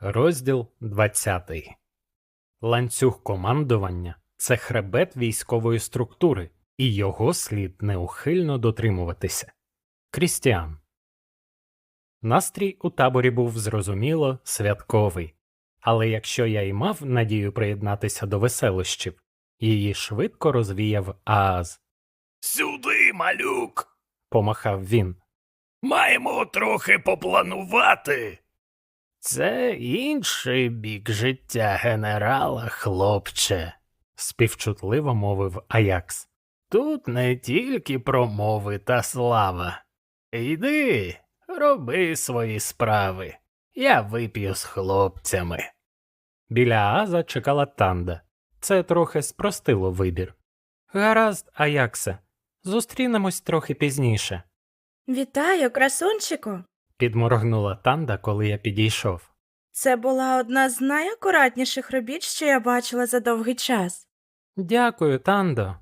Розділ 20. Ланцюг командування це хребет військової структури, і його слід неухильно дотримуватися. Крістіан. Настрій у таборі був зрозуміло святковий, але якщо я й мав надію приєднатися до веселощів, її швидко розвіяв Ааз. Сюди, малюк. Помахав він. Маємо трохи попланувати. Це інший бік життя генерала, хлопче, співчутливо мовив Аякс. Тут не тільки промови та слава. Йди, роби свої справи. Я вип'ю з хлопцями. Біля Ааза чекала танда. Це трохи спростило вибір. Гаразд, Аяксе, зустрінемось трохи пізніше, Вітаю, красунчику! Підморгнула танда, коли я підійшов. Це була одна з найакуратніших робіт, що я бачила за довгий час. Дякую, Тандо.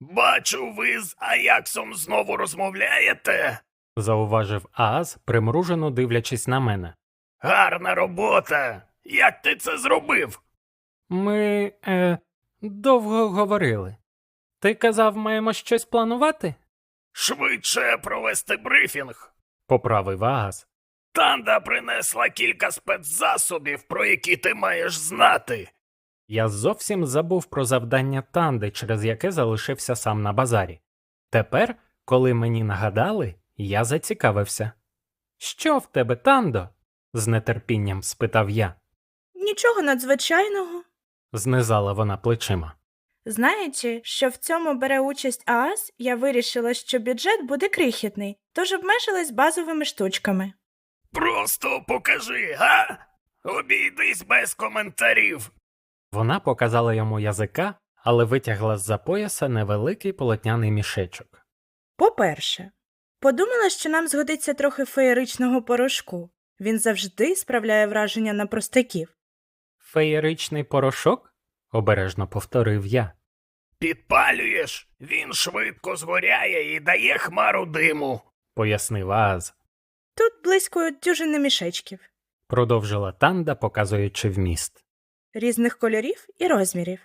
Бачу, ви з Аяксом знову розмовляєте. зауважив Ааз, примружено дивлячись на мене. Гарна робота. Як ти це зробив? Ми е, довго говорили. Ти казав, маємо щось планувати? Швидше провести брифінг. Поправив Ааз. Танда принесла кілька спецзасобів, про які ти маєш знати. Я зовсім забув про завдання Танди, через яке залишився сам на базарі. Тепер, коли мені нагадали, я зацікавився. Що в тебе, Тандо? з нетерпінням спитав я. Нічого надзвичайного. Знизала вона плечима. Знаючи, що в цьому бере участь ААС, я вирішила, що бюджет буде крихітний, тож обмежилась базовими штучками. Просто покажи, га? Обійдись без коментарів. Вона показала йому язика, але витягла з-за пояса невеликий полотняний мішечок. По-перше, подумала, що нам згодиться трохи феєричного порошку. Він завжди справляє враження на простаків. Феєричний порошок? Обережно повторив я. Підпалюєш, він швидко згоряє і дає хмару диму. пояснив Ааз. Тут близько дюжини мішечків, Продовжила Танда, показуючи вміст. різних кольорів і розмірів.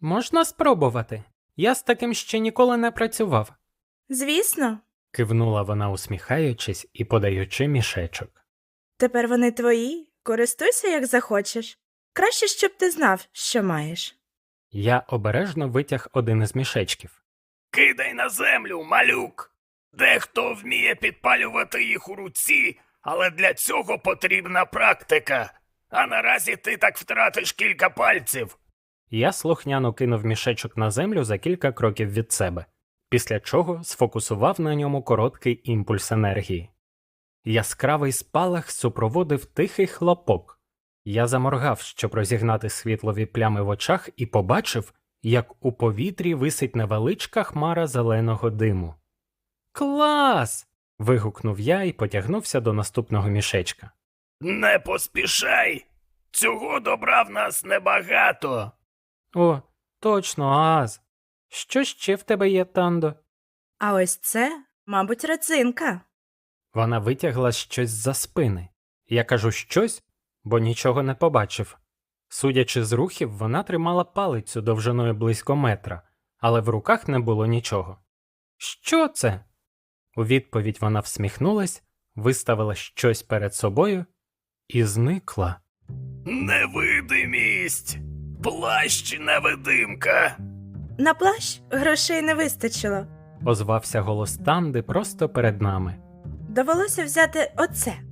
Можна спробувати. Я з таким ще ніколи не працював, Звісно, кивнула вона, усміхаючись і подаючи мішечок. тепер вони твої, користуйся як захочеш. Краще, щоб ти знав, що маєш. Я обережно витяг один із мішечків. Кидай на землю, малюк. Дехто вміє підпалювати їх у руці, але для цього потрібна практика. А наразі ти так втратиш кілька пальців. Я слухняно кинув мішечок на землю за кілька кроків від себе, після чого сфокусував на ньому короткий імпульс енергії. Яскравий спалах супроводив тихий хлопок. Я заморгав, щоб розігнати світлові плями в очах, і побачив, як у повітрі висить невеличка хмара зеленого диму. Клас. вигукнув я і потягнувся до наступного мішечка. Не поспішай. Цього добра в нас небагато. О, точно, Ааз. Що ще в тебе є, Тандо? А ось це, мабуть, родзинка. Вона витягла щось за спини. Я кажу щось, бо нічого не побачив. Судячи з рухів, вона тримала палицю довжиною близько метра, але в руках не було нічого. Що це? У відповідь вона всміхнулась, виставила щось перед собою і зникла. Невидимість. Плащ невидимка. На плащ грошей не вистачило. Озвався голос Танди просто перед нами. Довелося взяти оце.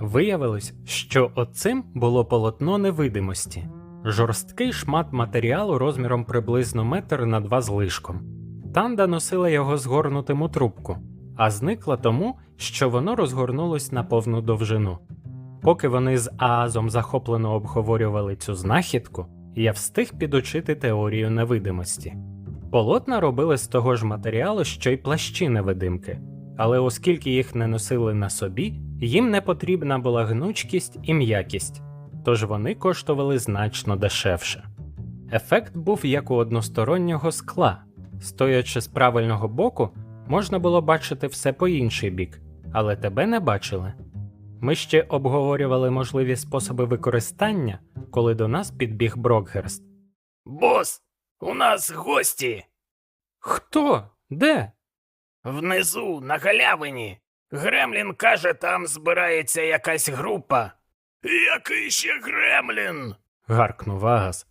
Виявилось, що оцим було полотно невидимості, жорсткий шмат матеріалу розміром приблизно метр на два з лишком. Танда носила його згорнутим у трубку, а зникла тому, що воно розгорнулось на повну довжину. Поки вони з Аазом захоплено обговорювали цю знахідку, я встиг підучити теорію невидимості. Полотна робили з того ж матеріалу, що й плащі невидимки, але оскільки їх не носили на собі, їм не потрібна була гнучкість і м'якість, тож вони коштували значно дешевше. Ефект був як у одностороннього скла. Стоячи з правильного боку, можна було бачити все по інший бік, але тебе не бачили. Ми ще обговорювали можливі способи використання, коли до нас підбіг Брокгерст. Бос, у нас гості. Хто? Де? Внизу, на галявині. Гремлін каже, там збирається якась група. Який ще Гремлін? гаркнув Агас.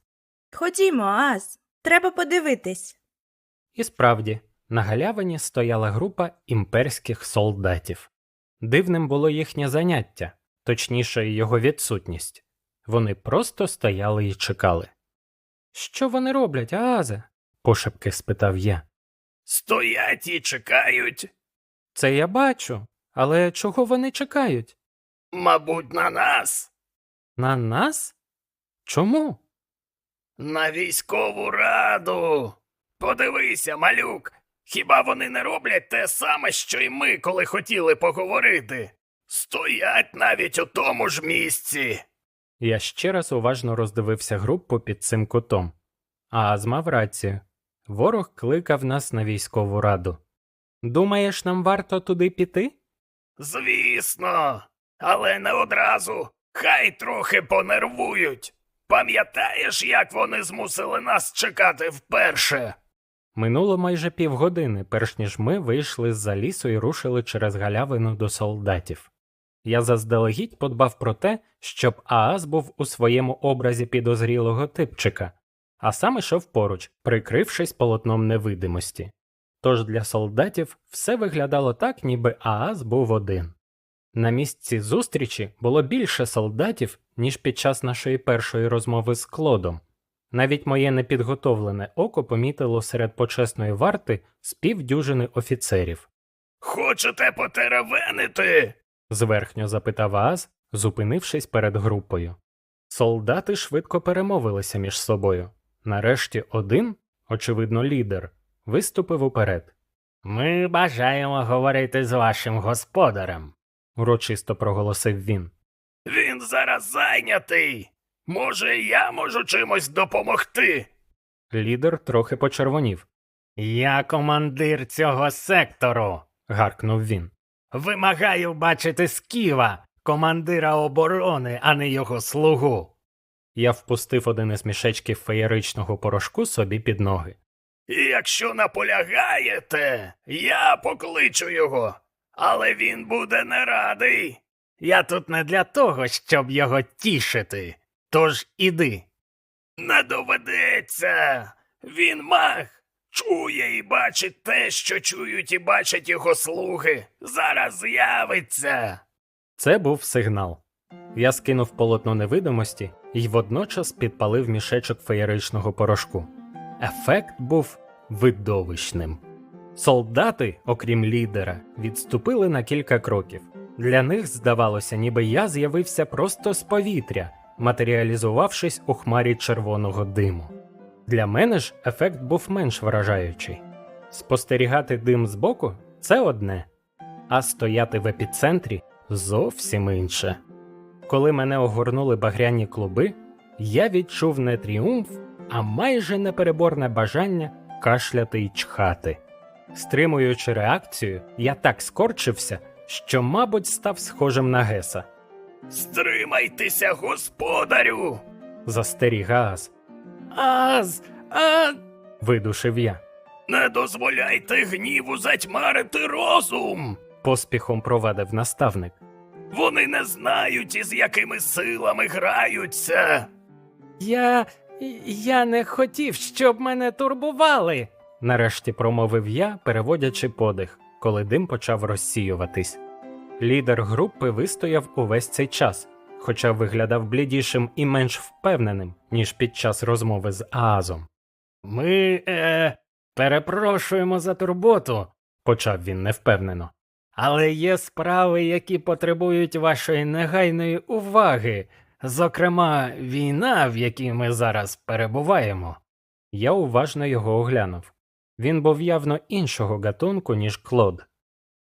Ходімо, Аз. Треба подивитись. І справді, на галявині стояла група імперських солдатів. Дивним було їхнє заняття, точніше, його відсутність. Вони просто стояли і чекали. Що вони роблять, Аазе? пошепки спитав я. Стоять і чекають. Це я бачу, але чого вони чекають? Мабуть, на нас, На нас? Чому? на військову раду. Подивися, малюк. Хіба вони не роблять те саме, що й ми, коли хотіли поговорити? Стоять навіть у тому ж місці. Я ще раз уважно роздивився групу під цим кутом. Ааз мав рацію. Ворог кликав нас на військову раду. Думаєш, нам варто туди піти? Звісно, але не одразу. Хай трохи понервують. Пам'ятаєш, як вони змусили нас чекати вперше? Минуло майже півгодини, перш ніж ми вийшли з-за лісу і рушили через галявину до солдатів. Я заздалегідь подбав про те, щоб Ааз був у своєму образі підозрілого типчика, а сам ішов поруч, прикрившись полотном невидимості. Тож для солдатів все виглядало так, ніби Ааз був один. На місці зустрічі було більше солдатів, ніж під час нашої першої розмови з Клодом. Навіть моє непідготовлене око помітило серед почесної варти з півдюжини офіцерів. Хочете потеревенити? зверхньо запитав Ааз, зупинившись перед групою. Солдати швидко перемовилися між собою. Нарешті один, очевидно, лідер, виступив уперед. Ми бажаємо говорити з вашим господарем, урочисто проголосив він. Він зараз зайнятий. Може, я можу чимось допомогти? Лідер трохи почервонів. Я командир цього сектору, гаркнув він. Вимагаю бачити Сківа, командира оборони, а не його слугу. Я впустив один із мішечків феєричного порошку собі під ноги. Якщо наполягаєте, я покличу його, але він буде не радий. Я тут не для того, щоб його тішити. Тож іди. Не доведеться. Він маг. Чує і бачить те, що чують і бачать його слуги. Зараз з'явиться. Це був сигнал. Я скинув полотно невидимості і водночас підпалив мішечок феєричного порошку. Ефект був видовищним. Солдати, окрім лідера, відступили на кілька кроків. Для них здавалося, ніби я з'явився просто з повітря, матеріалізувавшись у хмарі червоного диму. Для мене ж ефект був менш вражаючий. Спостерігати дим збоку це одне, а стояти в епіцентрі зовсім інше. Коли мене огорнули багряні клуби, я відчув не тріумф, а майже непереборне бажання кашляти й чхати. Стримуючи реакцію, я так скорчився, що, мабуть, став схожим на Геса. Стримайтеся, господарю. Застеріг Ааз. Аз, а. видушив я. Не дозволяйте гніву затьмарити розум. Поспіхом провадив наставник. Вони не знають, із якими силами граються. Я. я не хотів, щоб мене турбували. нарешті промовив я, переводячи подих, коли дим почав розсіюватись. Лідер групи вистояв увесь цей час, хоча виглядав блідішим і менш впевненим, ніж під час розмови з Аазом. Ми е, перепрошуємо за турботу, почав він невпевнено. Але є справи, які потребують вашої негайної уваги, зокрема, війна, в якій ми зараз перебуваємо. Я уважно його оглянув. Він був явно іншого гатунку, ніж Клод.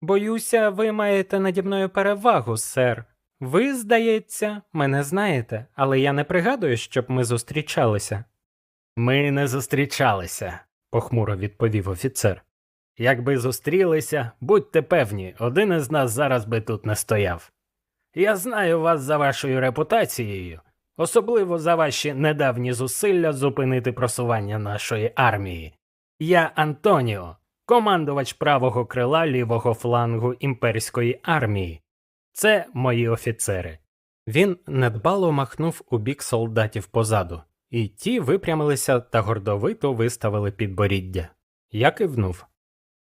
Боюся, ви маєте наді мною перевагу, сер. Ви, здається, мене знаєте, але я не пригадую, щоб ми зустрічалися. Ми не зустрічалися, похмуро відповів офіцер. Якби зустрілися, будьте певні, один із нас зараз би тут не стояв. Я знаю вас за вашою репутацією, особливо за ваші недавні зусилля зупинити просування нашої армії. Я Антоніо, командувач правого крила лівого флангу імперської армії. Це мої офіцери. Він недбало махнув у бік солдатів позаду, і ті випрямилися та гордовито виставили підборіддя. Я кивнув.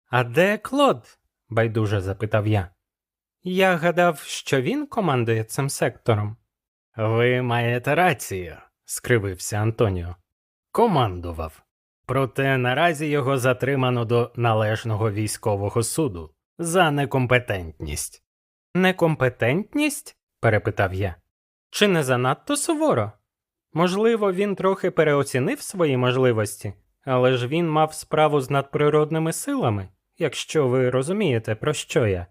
А де Клод? байдуже запитав я. Я гадав, що він командує цим сектором. Ви маєте рацію, скривився Антоніо. Командував. Проте наразі його затримано до належного військового суду за некомпетентність. Некомпетентність? перепитав я. Чи не занадто суворо? Можливо, він трохи переоцінив свої можливості, але ж він мав справу з надприродними силами, якщо ви розумієте, про що я.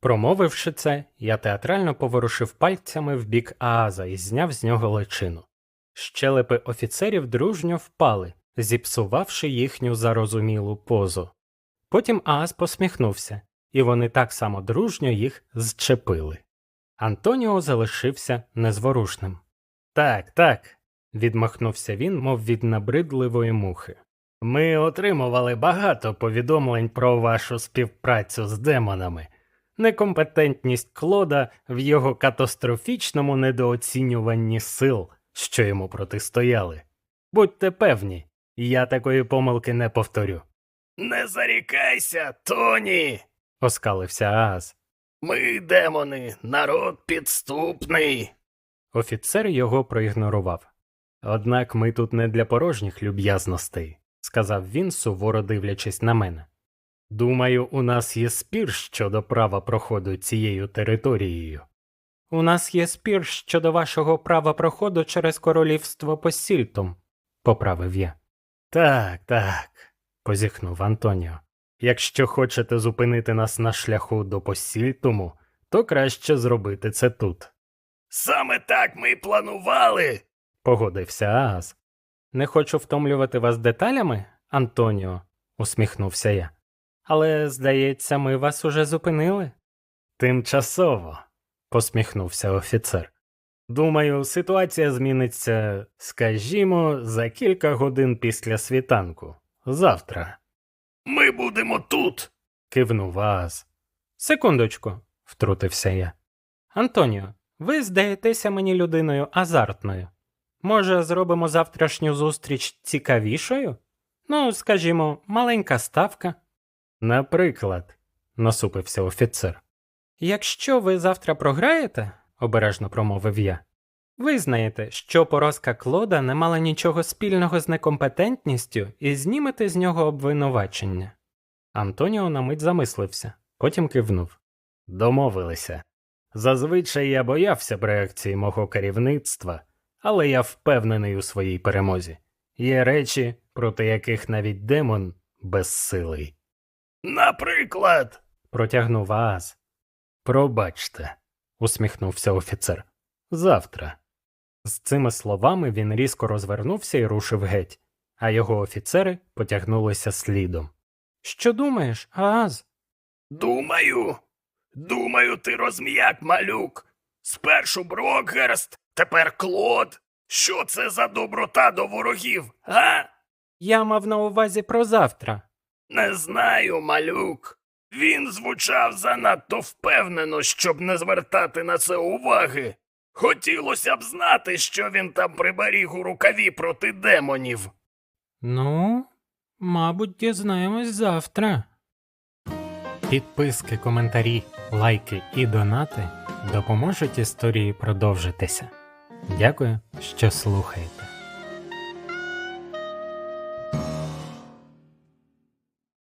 Промовивши це, я театрально поворушив пальцями в бік Ааза і зняв з нього личину. Щелепи офіцерів дружньо впали, зіпсувавши їхню зарозумілу позу. Потім Ааз посміхнувся, і вони так само дружньо їх зчепили. Антоніо залишився незворушним. Так, так, відмахнувся він, мов від набридливої мухи. Ми отримували багато повідомлень про вашу співпрацю з демонами, некомпетентність Клода в його катастрофічному недооцінюванні сил, що йому протистояли. Будьте певні, я такої помилки не повторю, Не зарікайся, Тоні. оскалився Ааз. Ми, демони, народ підступний. Офіцер його проігнорував. Однак ми тут не для порожніх люб'язностей, сказав він, суворо дивлячись на мене. Думаю, у нас є спір щодо права проходу цією територією. У нас є спір щодо вашого права проходу через королівство Посільтом, поправив я. Так, так, позіхнув Антоніо. Якщо хочете зупинити нас на шляху до Посільтому, то краще зробити це тут. Саме так ми й планували. погодився Ааз. Не хочу втомлювати вас деталями, Антоніо, усміхнувся я. Але, здається, ми вас уже зупинили. Тимчасово, посміхнувся офіцер. Думаю, ситуація зміниться, скажімо, за кілька годин після світанку. Завтра, Ми будемо тут. кивнув Ааз. Секундочку, втрутився я. Антоніо, ви здаєтеся мені людиною азартною. Може, зробимо завтрашню зустріч цікавішою? Ну, скажімо, маленька ставка. Наприклад, насупився офіцер. Якщо ви завтра програєте, обережно промовив я, визнаєте, що поразка Клода не мала нічого спільного з некомпетентністю і знімете з нього обвинувачення. Антоніо на мить замислився, потім кивнув. Домовилися. Зазвичай я боявся б реакції мого керівництва, але я впевнений у своїй перемозі. Є речі, проти яких навіть демон безсилий. Наприклад, Протягнув Ааз. Пробачте, усміхнувся офіцер. Завтра. З цими словами він різко розвернувся і рушив геть, а його офіцери потягнулися слідом. Що думаєш, Ааз? думаю. Думаю, ти розм'як, малюк. Спершу Брокгерст, тепер Клод. Що це за доброта до ворогів, га? Я мав на увазі про завтра. Не знаю, малюк. Він звучав занадто впевнено, щоб не звертати на це уваги. Хотілося б знати, що він там приберіг у рукаві проти демонів. Ну, мабуть, дізнаємось завтра. Підписки, коментарі, лайки і донати допоможуть історії продовжитися. Дякую, що слухаєте.